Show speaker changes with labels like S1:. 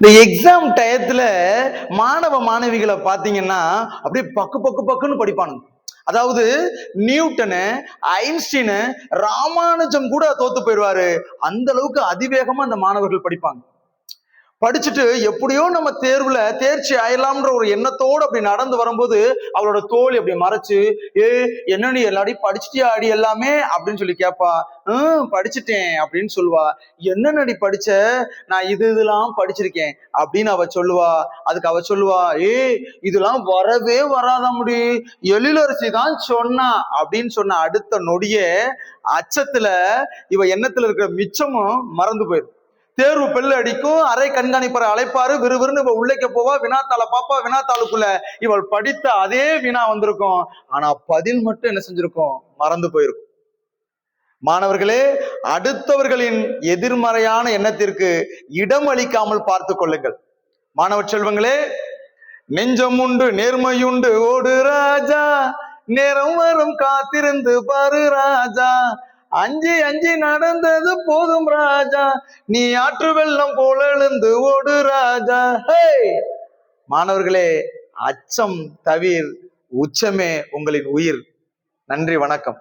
S1: இந்த எக்ஸாம் டயத்துல மாணவ மாணவிகளை பாத்தீங்கன்னா அப்படியே பக்கு பக்கு பக்குன்னு படிப்பானுங்க. அதாவது நியூட்டனு ஐன்ஸ்டீனு ராமானுஜம் கூட தோத்து போயிடுவாரு. அந்த அளவுக்கு அதிவேகமா அந்த மாணவர்கள் படிப்பாங்க. படிச்சுட்டு எப்படியோ நம்ம தேர்வுல தேர்ச்சி ஆயிடலாம்ன்ற ஒரு எண்ணத்தோடு அப்படி நடந்து வரும்போது அவளோட தோல் அப்படி மறைச்சு ஏ என்ன நீ எல்லாரையும் படிச்சுட்டியா அடி எல்லாமே? அப்படின்னு சொல்லி கேட்பா ஹம் படிச்சுட்டேன் அப்படின்னு சொல்லுவா. என்ன நடி படிச்ச? நான் இது இதெல்லாம் படிச்சிருக்கேன் அப்படின்னு அவ சொல்லுவா. அதுக்கு அவ சொல்லுவா ஏ இதெல்லாம் வரவே வராத முடி எழிலரசி தான் சொன்னா அப்படின்னு சொன்ன அடுத்த நொடியே அச்சத்துல இவ எண்ணத்துல இருக்கிற மிச்சமும் மறந்து போயிடும் தேர்வு பெல்லு அடிக்கும் அரை கண்காணிப்பரை அழைப்பாரு விறுவிறுன்னு இவ உள்ளேக்க போவா வினாத்தாளை பாப்பா வினாத்தாளுக்குள்ள இவள் படித்த அதே வினா வந்திருக்கும். ஆனா பதில் மட்டும் என்ன செஞ்சிருக்கும்? மறந்து போயிருக்கும். மாணவர்களே அடுத்தவர்களின் எதிர்மறையான எண்ணத்திற்கு இடம் அளிக்காமல் பார்த்து கொள்ளுங்கள். மாணவ செல்வங்களே நெஞ்சம் உண்டு நேர்மையுண்டு ஓடு ராஜா நேரம் வரும் காத்திருந்து பாரு ராஜா. அஞ்சு அஞ்சு நடந்தது போதும் ராஜா. நீ ஆற்று வெள்ளம் போல எழுந்து ஓடு ராஜா. ஹே மாணவர்களே அச்சம் தவிர் உச்சமே உங்களின் உயிர். நன்றி வணக்கம்.